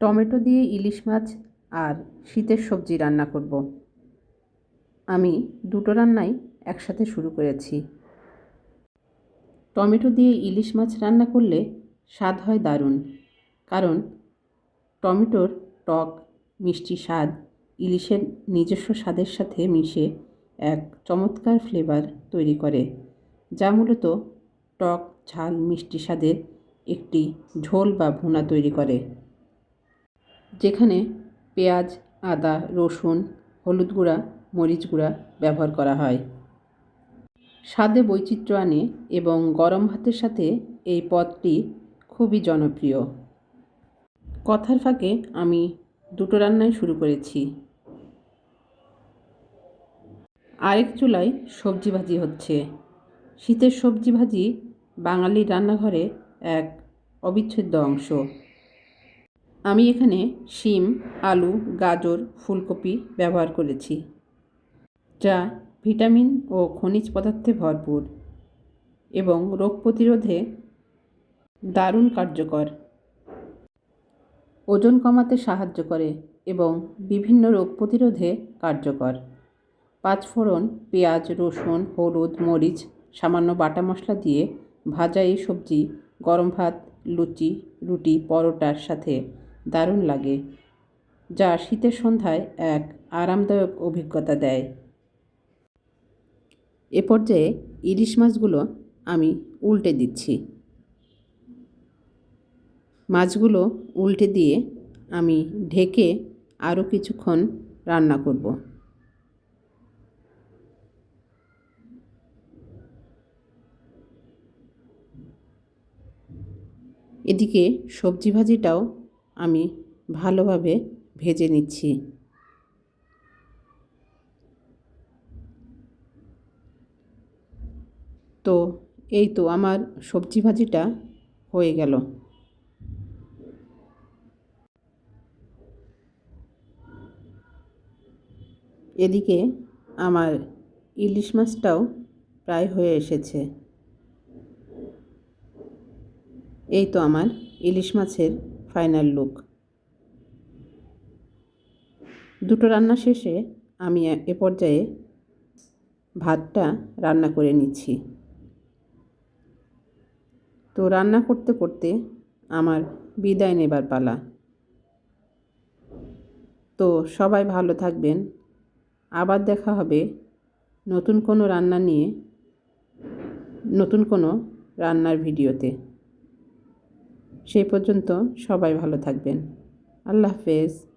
Tomato দিয়ে ইলিশ মাছ আর শীতের সবজি রান্না করব। আমি দুটো রান্নাই একসাথে শুরু করেছি। টমেটো দিয়ে ইলিশ মাছ রান্না করলে স্বাদ হয় দারুণ, কারণ টমেটোর টক, মিষ্টি স্বাদ ইলিশের নিজস্ব স্বাদের সাথে মিশে এক চমৎকার ফ্লেভার তৈরি করে, যা মূলত টক, ঝাল, মিষ্টি স্বাদের একটি ঝোল বা ভুনা তৈরি করে। যেখানে পেঁয়াজ, আদা, রসুন, হলুদ গুঁড়া, মরিচ গুঁড়া ব্যবহার করা হয়। স্বাদে বৈচিত্র্য আনে এবং গরম ভাতের সাথে এই পদটি খুবই জনপ্রিয়। কথার ফাঁকে আমি দুটো রান্নাই শুরু করেছি। আরেক চুলায় সবজি ভাজি হচ্ছে। শীতের সবজি ভাজি বাঙালির রান্নাঘরে এক অবিচ্ছেদ্য অংশ। আমি এখানে শিম, আলু, গাজর, ফুলকপি ব্যবহার করেছি, যা ভিটামিন ও খনিজ পদার্থে ভরপুর এবং রোগ প্রতিরোধে দারুণ কার্যকর। ওজন কমাতে সাহায্য করে এবং বিভিন্ন রোগ প্রতিরোধে কার্যকর। পাঁচফোড়ন, পেঁয়াজ, রসুন, হলুদ, মরিচ, সামান্য বাটা মশলা দিয়ে ভাজা এই সবজি, গরম ভাত, লুচি, রুটি, পরোটার সাথে দারুণ লাগে, যা শীতের সন্ধ্যায় এক আরামদায়ক অভিজ্ঞতা দেয়। এ পর্যায়ে ইলিশ মাছগুলো আমি উল্টে দিচ্ছি। মাছগুলো উল্টে দিয়ে আমি ঢেকে আরও কিছুক্ষণ রান্না করব। এদিকে সবজি ভাজিটাও আমি ভালোভাবে ভেজে নিচ্ছি। তো এই তো আমার সবজি ভাজিটা হয়ে গেল। এদিকে আমার ইলিশ মাছটাও প্রায় হয়ে এসেছে। এই তো আমার ইলিশ মাছের ফাইনাল লুক। দুটো রান্না শেষে আমি এ পর্যায়ে ভাতটা রান্না করে নিচ্ছি। তো রান্না করতে করতে আমার বিদায় নেবার পালা। তো সবাই ভালো থাকবেন। আবার দেখা হবে নতুন কোনো রান্না নিয়ে, নতুন কোনো রান্নার ভিডিওতে। সেই পর্যন্ত সবাই ভালো থাকবেন। আল্লাহ হাফেজ।